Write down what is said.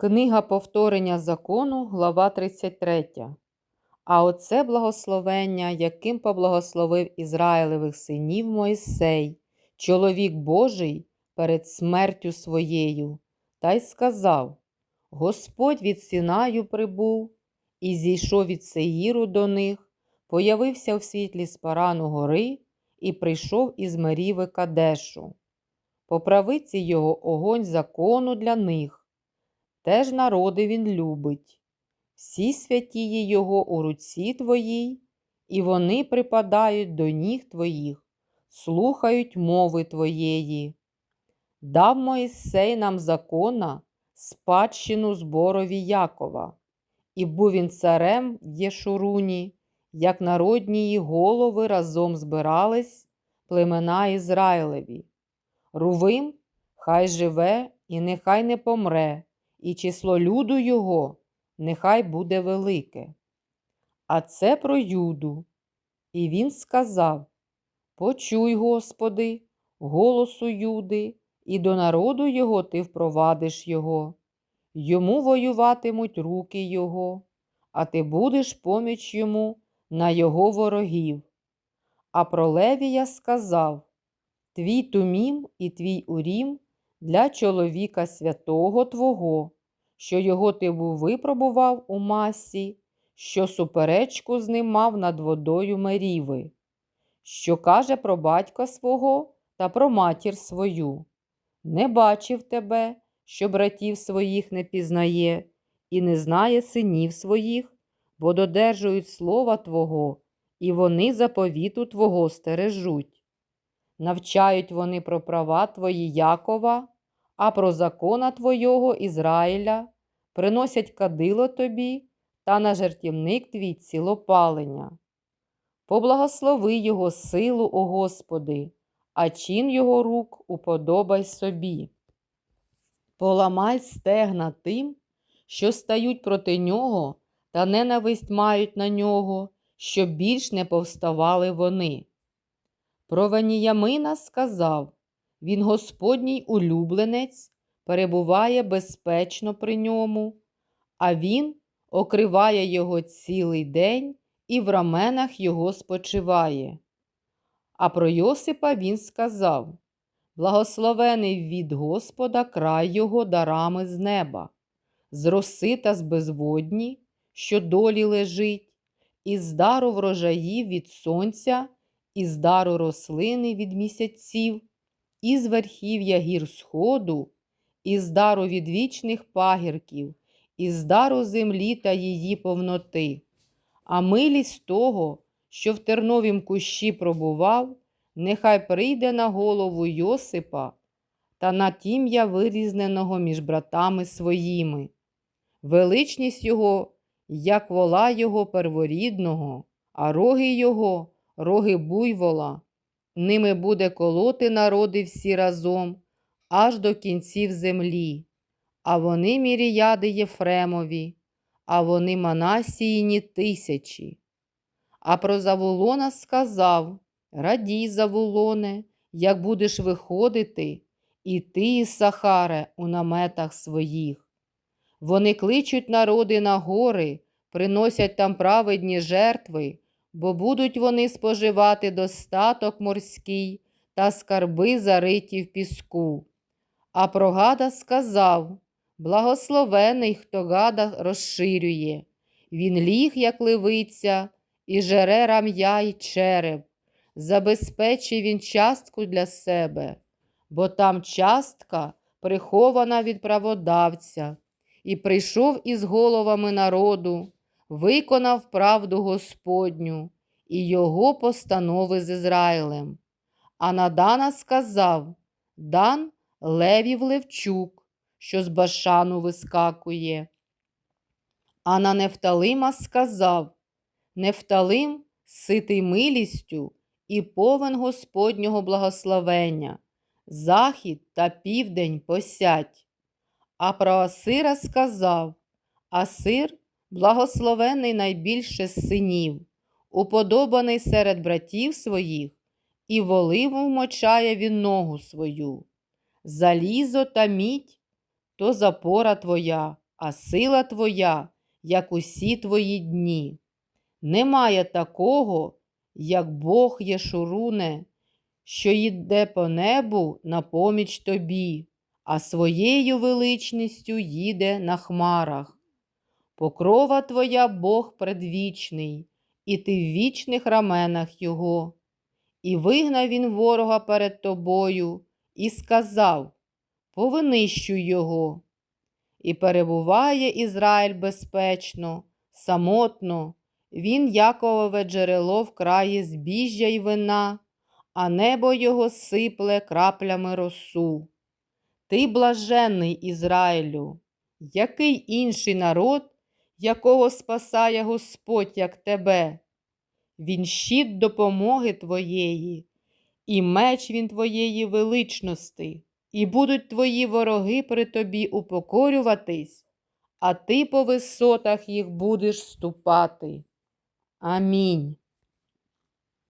Книга повторення закону, глава 33. А оце благословення, яким поблагословив Ізраїлевих синів Мойсей, чоловік Божий перед смертю своєю, та й сказав: Господь від Синаю прибув і зійшов від Сеїру до них, появився в світлі Спарану гори і прийшов із Меріви Кадешу. По правиці його огонь закону для них. Теж народи він любить. Всі святії його у руці твоїй, і вони припадають до ніг твоїх, слухають мови твоєї. Дав Моїсей нам закона, спадщину зборові Якова, і був він царем в Єшуруні, як народні голови разом збирались племена Ізраїлеві. Рувим, хай живе і нехай не помре і число люду його нехай буде велике. А це про Юду. І він сказав: Почуй, Господи, голосу Юди, і до народу його ти впровадиш його. Йому воюватимуть руки його, а ти будеш поміч йому на його ворогів. А про Левія сказав: Твій тумім і твій урім для чоловіка святого Твого, що його ти був випробував у масі, що суперечку з ним мав над водою Меріви, що каже про батька свого та про матір свою. Не бачив тебе, що братів своїх не пізнає, і не знає синів своїх, бо додержують слова Твого, і вони заповіту Твого стережуть. Навчають вони про права твої Якова, а про закона Твого Ізраїля, приносять кадило тобі та на жертівник твій цілопалення. Поблагослови Його силу, о Господи, а чин Його рук уподобай собі. Поламай стегна тим, що стають проти нього, та ненависть мають на нього, щоб більш не повставали вони. Про Веніямина сказав він Господній улюбленець, перебуває безпечно при ньому, а він окриває його цілий день і в раменах його спочиває. А про Йосипа він сказав Благословений від Господа край його дарами з неба, з роси та з безводні, що долі лежить, і з дару врожаїв від сонця із дару рослини від місяців, із верхів'я гір сходу, із дару відвічних пагірків, із дару землі та її повноти, а милість того, що в терновім кущі пробував, нехай прийде на голову Йосипа та на тім'я вирізненого між братами своїми. Величність його, як вола його перворідного, а роги його роги буйвола, ними буде колоти народи всі разом, аж до кінців землі, а вони міріяди Єфремові, а вони Манасіїні тисячі. А про Заволона сказав Радій, Заволоне, як будеш виходити, і ти, Сахаре, у наметах своїх. Вони кличуть народи на гори, приносять там праведні жертви, бо будуть вони споживати достаток морський та скарби зариті в піску. А про гада сказав Благословений, хто гада розширює. Він ліг, як ливиця, і жере рам'я й череп. Забезпечив він частку для себе, бо там частка прихована від праводавця, і прийшов із головами народу виконав правду Господню і його постанови з Ізраїлем. А на Дана сказав Дан Левів Левчук, що з башану вискакує. А на Нефталима сказав Нефталим ситий милістю і повен Господнього благословення, захід та південь посять. А про Асира сказав Асир благословений найбільше з синів, уподобаний серед братів своїх, і воливу вмочає він ногу свою. Залізо та мідь то запора твоя, а сила твоя, як усі твої дні. Немає такого, як Бог Єшуруне, що йде по небу на поміч тобі, а своєю величністю їде на хмарах. Покрова твоя Бог предвічний, і ти в вічних раменах Його. І вигнав він ворога перед тобою, і сказав: Повинищуй його. І перебуває Ізраїль безпечно, самотно, він Яковове джерело в краї збіжжя й вина, а небо його сипле краплями росу. Ти блаженний Ізраїлю, який інший народ, якого спасає Господь, як тебе? Він щит допомоги твоєї, і меч він твоєї величності, і будуть твої вороги при тобі упокорюватись, а ти по висотах їх будеш ступати. Амінь.